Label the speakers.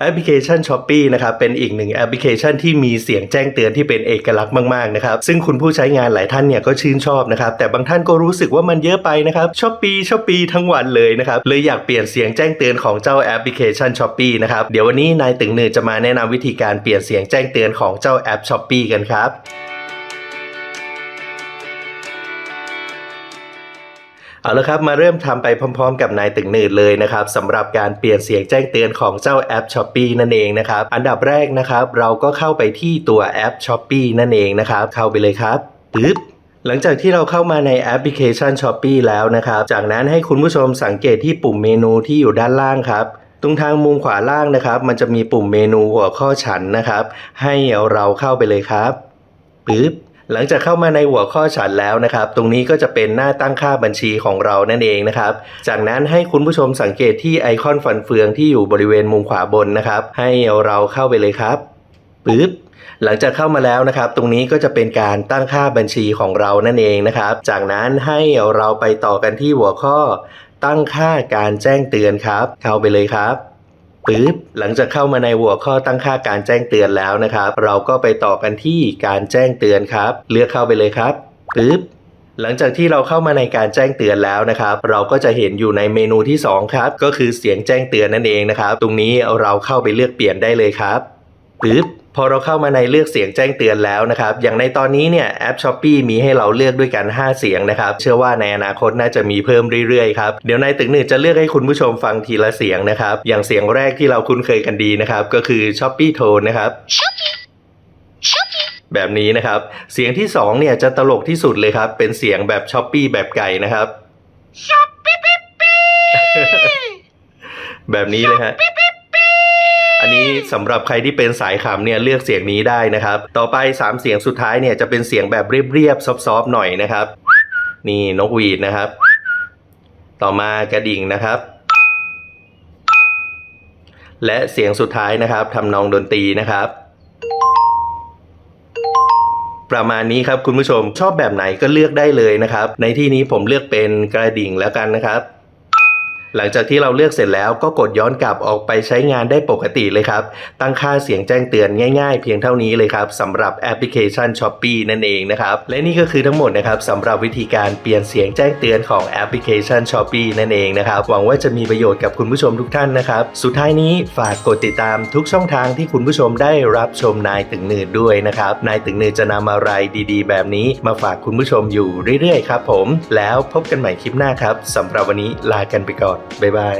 Speaker 1: แอปพลิเคชัน s h อ p e e นะครับเป็นอีกหนึ่งแอปพลิเคชันที่มีเสียงแจ้งเตือนที่เป็นเอกลักษณ์มากๆนะครับซึ่งคุณผู้ใช้งานหลายท่านเนี่ยก็ชื่นชอบนะครับแต่บางท่านก็รู้สึกว่ามันเยอะไปนะครับช้อปปีช้อปปีทั้งวันเลยนะครับเลยอยากเปลี่ยนเสียงแจ้งเตือนของเจ้าแอปพลิเคชัน s h อ p e e นะครับเดี๋ยววันนี้นายตึงหนือจะมาแนะนำวิธีการเปลี่ยนเสียงแจ้งเตือนของเจ้าแอป s h อ p e e กันครับ เอาละครับ มาเริ่มทำไปพร้อมๆ กับนายตึงหนืดเลยนะครับสำหรับการเปลี่ยนเสียงแจ้งเตือนของเจ้าแอป s h อ p e e นั่นเองนะครับ อันดับแรกนะครับ เราก็เข้าไปที่ตัวแอป s h อ p e e นั่นเองนะครับ เข้าไปเลยครับปึ๊บหลังจากที่เราเข้ามาในแอปพลิเคชัน s h อ p e e แล้วนะครับ จากนั้นให้คุณผู้ชมสังเกตที่ปุ่มเมนูที่อยู่ด้านล่างครับตรงทางมุมขวาล่างนะครับ มันจะมีปุ่มเมนูหัวข้อฉันนะครับ ให้เราเข้าไปเลยครับปึ๊บ หลังจากเข้ามาในหัวข้อฉันแล้วนะครับ ตรงนี้ก็จะเป็นหน้าตั้งค่าบัญชีของเรานั่นเองนะครับ จากนั้นให้คุณผู้ชมสังเกตที่ไอคอนฟันเฟืองที่อยู่บริเวณมุมขวาบนนะครับ ให้เราเข้าไปเลยครับปึ๊บหลังจากเข้ามาแล้วนะครับ ตรงนี้ก็จะเป็นการตั้งค่าบัญชีของเรานั่นเองนะครับ จากนั้นให้เราไปต่อกันที่หัวข้อ ตั้งค่าการแจ้งเตือนครับ เข้าไปเลยครับ ปึ๊บหลังจากเข้ามาในหัวข้อตั้งค่าการแจ้งเตือนแล้วนะครับ เราก็ไปต่อกันที่การแจ้งเตือนครับ เลือกเข้าไปเลยครับปึ๊บหลังจากที่เราเข้ามาในการแจ้งเตือนแล้วนะครับ เราก็จะเห็นอยู่ในเมนูที่สองครับ ก็คือเสียงแจ้งเตือนนั่นเองนะครับ ตรงนี้เราเข้าไปเลือกเปลี่ยนได้เลยครับปึ๊บ พอเราเข้ามาในเลือกเสียงแจ้งเตือนแล้วนะครับ อย่างในตอนนี้เนี่ยแอป s h อ p e e มีให้เราเลือกด้วยกัน 5 เสียงนะครับ เชื่อว่าในอนาคตน่าจะมีเพิ่มเรื่อยๆครับ เดี๋ยวนายตึงหนึ่งจะเลือกให้คุณผู้ชมฟังทีละเสียงนะครับ อย่างเสียงแรกที่เราคุ้นเคยกันดีนะครับ ก็คือ s h อ p e e Tone นะครับแบบนี้นะครับ เสียงที่2เนี่ยจะตลกที่สุดเลยครับ เป็นเสียงแบบช้อปปี้แบบไก่นะครับแบบนี้เลยฮะ อันนี้สำหรับใครที่เป็นสายขำเนี่ยเลือกเสียงนี้ได้นะครับ ต่อไป 3 เสียงสุดท้ายเนี่ยจะเป็นเสียงแบบเรียบๆซอฟๆหน่อยนะครับ นี่นกหวีดนะครับ ต่อมากระดิ่งนะครับ และเสียงสุดท้ายนะครับทำนองดนตรีนะครับประมาณนี้ครับคุณผู้ชมชอบแบบไหนก็เลือกได้เลยนะครับ ในที่นี้ผมเลือกเป็นกระดิ่งแล้วกันนะครับ หลังจากที่เราเลือกเสร็จแล้วก็กดย้อนกลับออกไปใช้งานได้ปกติเลยครับ ตั้งค่าเสียงแจ้งเตือนง่ายๆ เพียงเท่านี้เลยครับสำหรับแอปพลิเคชัน s h อ p e e นั่นเองนะครับและนี่ก็คือทั้งหมดนะครับสำหรับวิธีการเปลี่ยนเสียงแจ้งเตือนของแอปพลิเคชัน s h อ p e e นั่นเองนะครับหวังว่าจะมีประโยชน์กับคุณผู้ชมทุกท่านนะครับสุดท้ายนี้ฝากกดติดตามทุกช่องทางที่คุณผู้ชมได้รับชมนายตึงเนืดด้วยนะครับนายตึงเนืดจะนำอะไรดีๆ แบบนี้มาฝากคุณผู้ชมอยู่เรื่อยๆครับผมแล้วพบกันใหม่คลิปหน้าครับสำหรับวันนี้ลากันไปก่อนบ๊ายบาย